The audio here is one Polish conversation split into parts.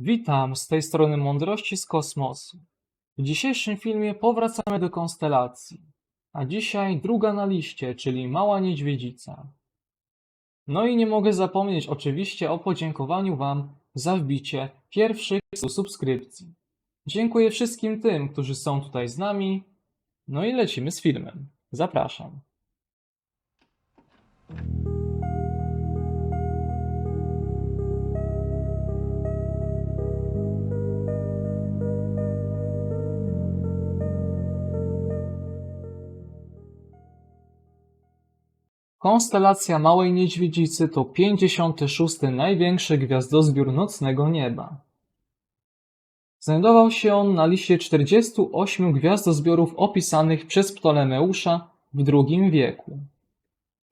Witam z tej strony Mądrości z Kosmosu. W dzisiejszym filmie powracamy do konstelacji, a dzisiaj druga na liście, czyli Mała Niedźwiedzica. No i nie mogę zapomnieć oczywiście o podziękowaniu Wam za wbicie pierwszych 100 subskrypcji. Dziękuję wszystkim tym, którzy są tutaj z nami. No i lecimy z filmem. Zapraszam. Konstelacja Małej Niedźwiedzicy to 56. największy gwiazdozbiór nocnego nieba. Znajdował się on na liście 48 gwiazdozbiorów opisanych przez Ptolemeusza w II wieku.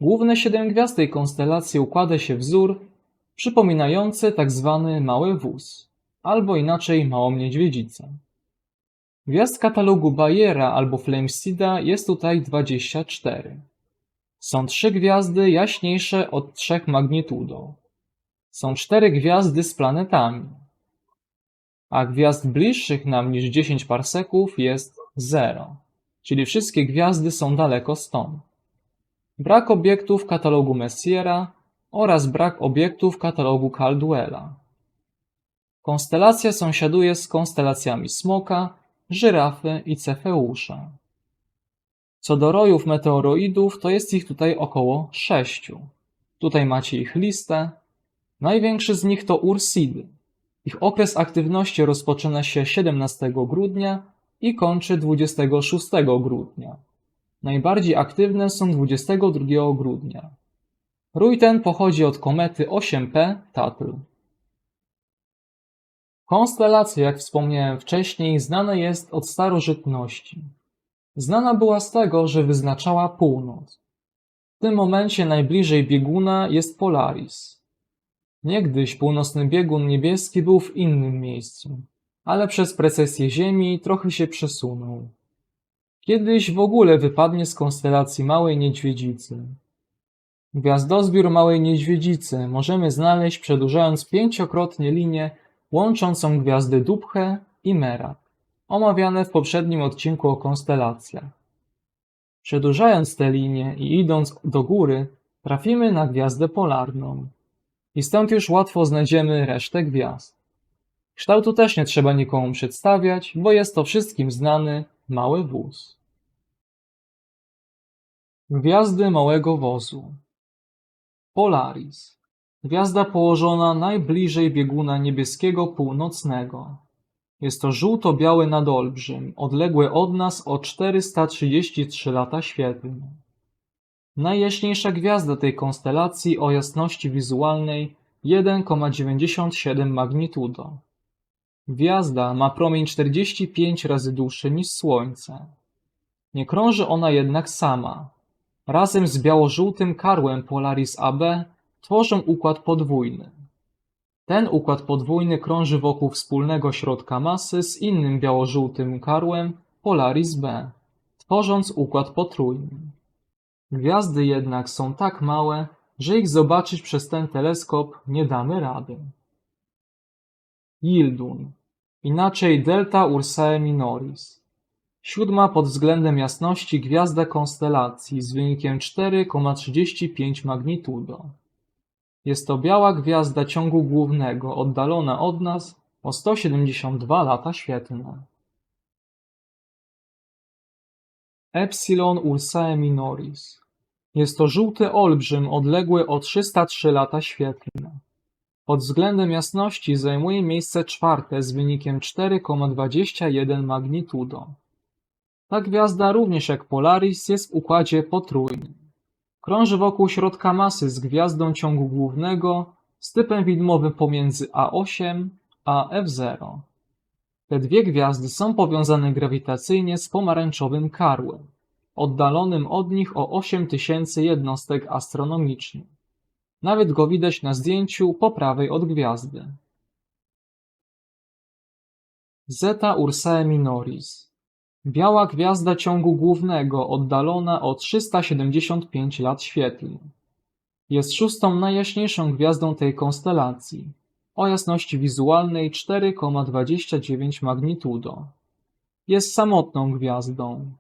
Główne siedem gwiazd tej konstelacji układa się wzór przypominający tzw. mały wóz, albo inaczej małą niedźwiedzicę. Gwiazd katalogu Bayera albo Flamesteeda jest tutaj 24. Są trzy gwiazdy jaśniejsze od trzech magnitudo. Są cztery gwiazdy z planetami. A gwiazd bliższych nam niż 10 parseków jest 0, czyli wszystkie gwiazdy są daleko stąd. Brak obiektów katalogu Messiera oraz brak obiektów katalogu Caldwella. Konstelacja sąsiaduje z konstelacjami Smoka, Żyrafy i Cefeusza. Co do rojów meteoroidów, to jest ich tutaj około sześciu. Tutaj macie ich listę. Największy z nich to Ursidy. Ich okres aktywności rozpoczyna się 17 grudnia i kończy 26 grudnia. Najbardziej aktywne są 22 grudnia. Rój ten pochodzi od komety 8P Tatl. Konstelacja, jak wspomniałem wcześniej, znana jest od starożytności. Znana była z tego, że wyznaczała północ. W tym momencie najbliżej bieguna jest Polaris. Niegdyś północny biegun niebieski był w innym miejscu, ale przez precesję Ziemi trochę się przesunął. Kiedyś w ogóle wypadnie z konstelacji Małej Niedźwiedzicy. Gwiazdozbiór Małej Niedźwiedzicy możemy znaleźć przedłużając pięciokrotnie linię łączącą gwiazdy Dubhe i Merak omawiane w poprzednim odcinku o konstelacjach. Przedłużając tę linię i idąc do góry, trafimy na gwiazdę polarną. I stąd już łatwo znajdziemy resztę gwiazd. Kształtu też nie trzeba nikomu przedstawiać, bo jest to wszystkim znany mały wóz. Gwiazdy małego wozu Polaris. Gwiazda położona najbliżej bieguna niebieskiego północnego. Jest to żółto-biały nadolbrzym, odległy od nas o 433 lata świetlne. Najjaśniejsza gwiazda tej konstelacji o jasności wizualnej 1,97 magnitudo. Gwiazda ma promień 45 razy dłuższy niż Słońce. Nie krąży ona jednak sama. Razem z biało-żółtym karłem Polaris AB tworzą układ podwójny. Ten układ podwójny krąży wokół wspólnego środka masy z innym biało-żółtym karłem Polaris B, tworząc układ potrójny. Gwiazdy jednak są tak małe, że ich zobaczyć przez ten teleskop nie damy rady. Yildun, inaczej Delta Ursae Minoris. Siódma pod względem jasności gwiazda konstelacji z wynikiem 4,35 magnitudo. Jest to biała gwiazda ciągu głównego, oddalona od nas o 172 lata świetlne. Epsilon Ursae Minoris. Jest to żółty olbrzym odległy o 303 lata świetlne. Pod względem jasności zajmuje miejsce czwarte z wynikiem 4,21 magnitudo. Ta gwiazda również jak Polaris jest w układzie potrójnym. Krąży wokół środka masy z gwiazdą ciągu głównego z typem widmowym pomiędzy A8 a F0. Te dwie gwiazdy są powiązane grawitacyjnie z pomarańczowym karłem, oddalonym od nich o 8000 jednostek astronomicznych. Nawet go widać na zdjęciu po prawej od gwiazdy. Zeta Ursae Minoris Biała gwiazda ciągu głównego oddalona o 375 lat świetlnych. Jest szóstą najjaśniejszą gwiazdą tej konstelacji. o jasności wizualnej 4,29 magnitudo. Jest samotną gwiazdą.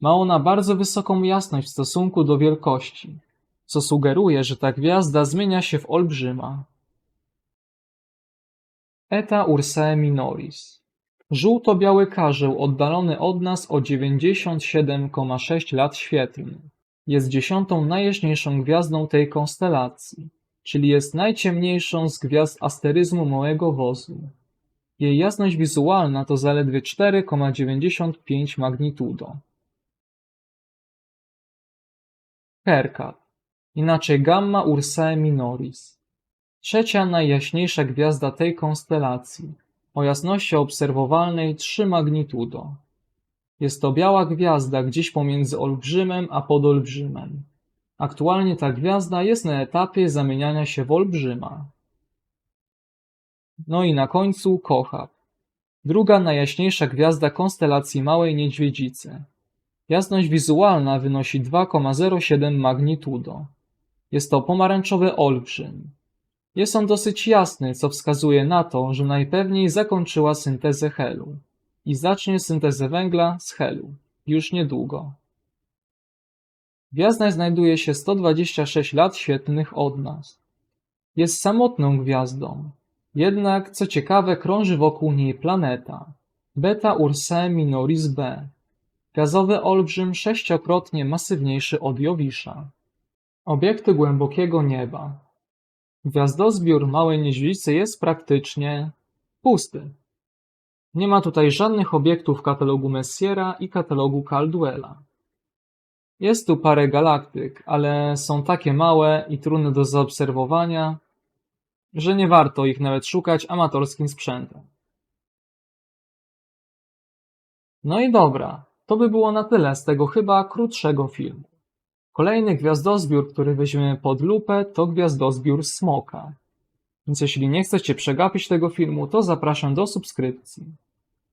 Ma ona bardzo wysoką jasność w stosunku do wielkości, co sugeruje, że ta gwiazda zmienia się w olbrzyma. Eta Ursae Minoris Żółto-biały karzeł oddalony od nas o 97,6 lat świetlnych. Jest dziesiątą najjaśniejszą gwiazdą tej konstelacji, czyli jest najciemniejszą z gwiazd asteryzmu Małego Wozu. Jej jasność wizualna to zaledwie 4,95 magnitudo. Herkat, inaczej Gamma Ursae Minoris. Trzecia najjaśniejsza gwiazda tej konstelacji, o jasności obserwowalnej 3 magnitudo. Jest to biała gwiazda gdzieś pomiędzy olbrzymem a podolbrzymem. Aktualnie ta gwiazda jest na etapie zamieniania się w olbrzyma. No i na końcu Kochab. Druga najjaśniejsza gwiazda konstelacji Małej Niedźwiedzicy. Jasność wizualna wynosi 2,07 magnitudo. Jest to pomarańczowy olbrzym. Jest on dosyć jasny, co wskazuje na to, że najpewniej zakończyła syntezę helu i zacznie syntezę węgla z helu już niedługo. Gwiazda znajduje się 126 lat świetlnych od nas. Jest samotną gwiazdą, jednak co ciekawe krąży wokół niej planeta Beta Ursae Minoris B, gazowy olbrzym sześciokrotnie masywniejszy od Jowisza. Obiekty głębokiego nieba. Gwiazdozbiór Małej Niedźwiedzicy jest praktycznie pusty. Nie ma tutaj żadnych obiektów katalogu Messiera i katalogu Caldwella. Jest tu parę galaktyk, ale są takie małe i trudne do zaobserwowania, że nie warto ich nawet szukać amatorskim sprzętem. No i dobra, to by było na tyle z tego chyba krótszego filmu. Kolejny gwiazdozbiór, który weźmiemy pod lupę, to gwiazdozbiór Smoka. Więc jeśli nie chcecie przegapić tego filmu, to zapraszam do subskrypcji.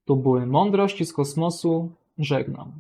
Tu były mądrości z kosmosu. Żegnam.